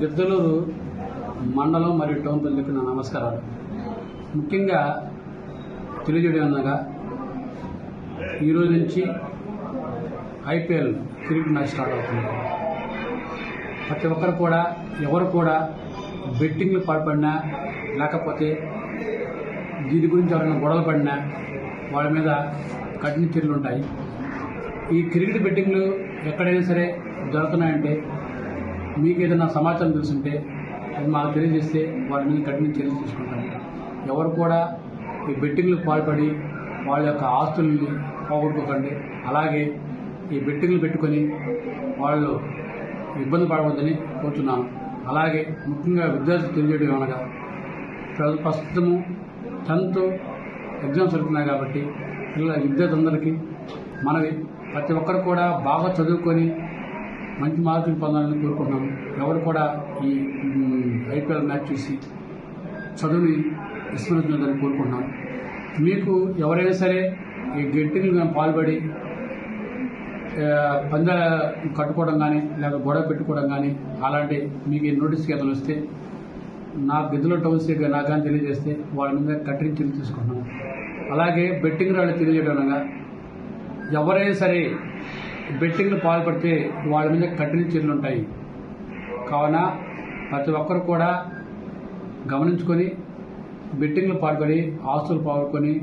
గిద్దలూరు మండలం మరియు టౌన్ ప్రజలకు నా నమస్కారాలు. ముఖ్యంగా తెలియజేయడం అనగా ఈరోజు నుంచి ఐపీఎల్ క్రికెట్ మ్యాచ్ స్టార్ట్ అవుతుంది. ప్రతి ఒక్కరు కూడా ఎవరు కూడా బెట్టింగ్లు పాల్పడినా లేకపోతే దీని గురించి ఎవరైనా గొడవలు పడినా వాళ్ళ మీద కఠిన చర్యలు ఉంటాయి. ఈ క్రికెట్ బెట్టింగ్లు ఎక్కడైనా సరే జరుగుతున్నాయంటే మీకు ఏదైనా సమాచారం తెలుసుంటే అది మాకు తెలియజేస్తే వారి మీద కఠిన చర్యలు తీసుకుంటాము. ఎవరు కూడా ఈ బెట్టింగ్లకు పాల్పడి వాళ్ళ యొక్క ఆస్తుల్ని పోగొట్టుకోకండి. అలాగే ఈ బెట్టింగ్లు పెట్టుకొని వాళ్ళు ఇబ్బంది పడవద్దని కోరుతున్నాను అలాగే ముఖ్యంగా విద్యార్థులు తెలియజేయడం అనగా ప్ర- ప్రస్తుతము టెన్త్ ఎగ్జామ్స్ జరుగుతున్నాయి కాబట్టి పిల్లల విద్యార్థులందరికీ మనవి. ప్రతి ఒక్కరు కూడా బాగా చదువుకొని మంచి మార్కులు పొందాలని కోరుకున్నాం ఎవరు కూడా ఈ ఐపీఎల్ మ్యాచ్ చూసి చదువుని విస్మరించదని కోరుకుంటున్నాం. మీకు ఎవరైనా సరే ఈ గట్టిని పాల్పడి పందా కట్టుకోవడం కానీ లేదా గొడవ పెట్టుకోవడం కానీ అలాంటి మీకు నోటీస్ నోటిఫికేషన్ వస్తే నా గదిలో టౌన్స్ నాకు కానీ తెలియజేస్తే వాళ్ళ మీద కఠిన చర్యలు తీసుకుంటున్నాను అలాగే బెట్టింగ్ రాళ్ళు తెలియజేయడం అనగా ఎవరైనా సరే బెట్టింగ్లు పాల్పడితే వాళ్ళ మీద కఠిన చర్యలు ఉంటాయి. కావున ప్రతి ఒక్కరు కూడా గమనించుకొని బెట్టింగ్లు పాల్పడి ఆస్తులు పాల్గొని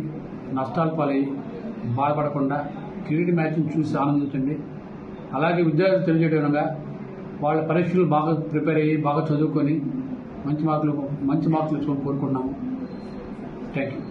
నష్టాలు పాలై బాధపడకుండా క్రికెట్ మ్యాచ్ని చూసి ఆనందించండి. అలాగే విద్యార్థులు తెలియజేయడంగా వాళ్ళ పరీక్షలు బాగా ప్రిపేర్ అయ్యి బాగా చదువుకొని మంచి మార్కులు మంచి మార్కులు కోరుకుంటున్నాము. Thank you